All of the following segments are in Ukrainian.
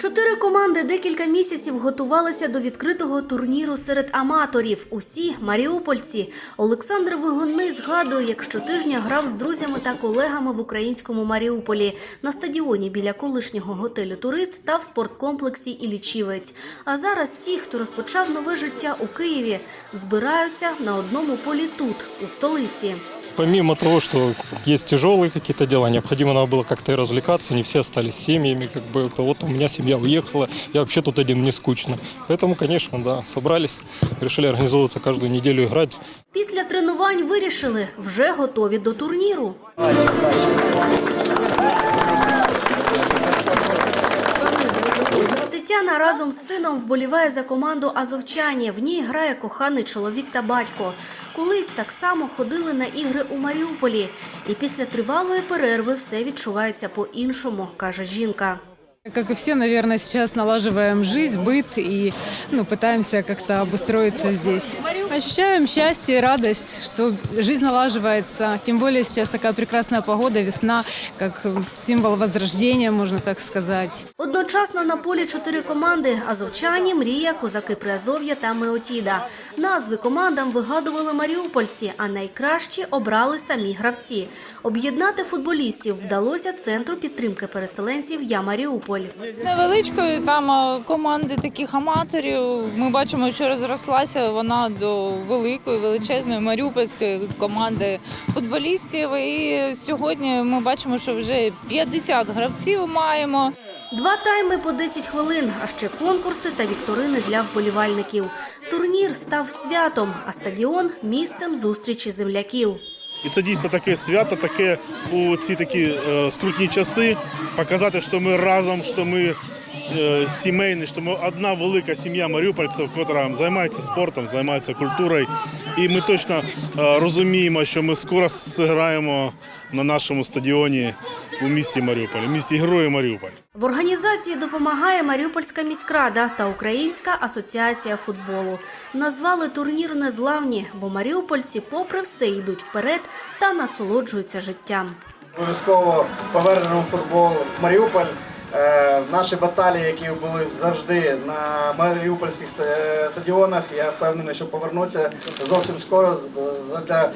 Чотири команди декілька місяців готувалися до відкритого турніру серед аматорів. Усі маріупольці. Олександр Вигонний згадує, як щотижня грав з друзями та колегами в українському Маріуполі на стадіоні біля колишнього готелю Турист та в спорткомплексі Іллічівець. А зараз ті, хто розпочав нове життя у Києві, збираються на одному полі тут, у столиці Помимо того, что есть тяжелые какие-то дела, необходимо надо было как-то и развлекаться, не все остались с семьями, как бы вот у меня семья уехала, я вообще тут один, мне скучно. Поэтому, конечно, да, собрались, решили организовываться каждую неделю играть. Після тренувань вирішили, вже готові до турніру. Тетяна разом з сином вболіває за команду Азовчані. В ній грає коханий чоловік та батько. Колись так само ходили на ігри у Маріуполі. І після тривалої перерви все відчувається по-іншому, каже жінка. Как и все, наверное, сейчас налаживаем жизнь, быт и ну, пытаемся как-то обустроиться здесь. Ощущаем счастье и радость, что жизнь налаживается. Тем более сейчас такая прекрасная погода, весна, как символ возрождения, можно так сказать. Одночасно на полі чотири команди: Азовчані, Мрія, Козаки Приазов'я та Меотіда. Назви командам вигадували маріупольці, а найкращі обрали самі гравці. Об'єднати футболістів вдалося центру підтримки переселенців Я Маріуполь. Невеличкою там команди таких аматорів. Ми бачимо, що розрослася вона до великої, величезної маріупольської команди футболістів. І сьогодні ми бачимо, що вже 50 гравців маємо. Два тайми по 10 хвилин, а ще конкурси та вікторини для вболівальників. Турнір став святом, а стадіон місцем зустрічі земляків. І це дійсно таке свято, таке у ці такі е, скрутні часи. Показати, що ми разом, що ми е, сімейні, що ми одна велика сім'я маріупольців, яка займається спортом, займається культурою. І ми точно е, розуміємо, що ми скоро зіграємо на нашому стадіоні у місті Маріуполь, у місті Герої Маріуполь. В організації допомагає Маріупольська міськрада та Українська асоціація футболу. Назвали турнір незламні, бо маріупольці, попри все, йдуть вперед та насолоджуються життям. Обов'язково повернемо футбол в Маріуполь. Е, Наші баталії, які були завжди на маріупольських стадіонах, я впевнений, що повернуться зовсім скоро для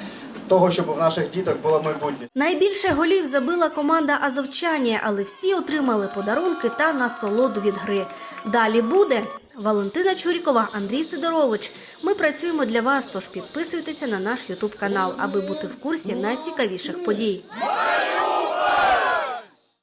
того, щоб у наших діток було майбутнє. Найбільше голів забила команда Азовчані, але всі отримали подарунки та насолоду від гри. Далі буде Валентина Чурікова, Андрій Сидорович. Ми працюємо для вас, тож підписуйтеся на наш Ютуб канал, аби бути в курсі найцікавіших подій.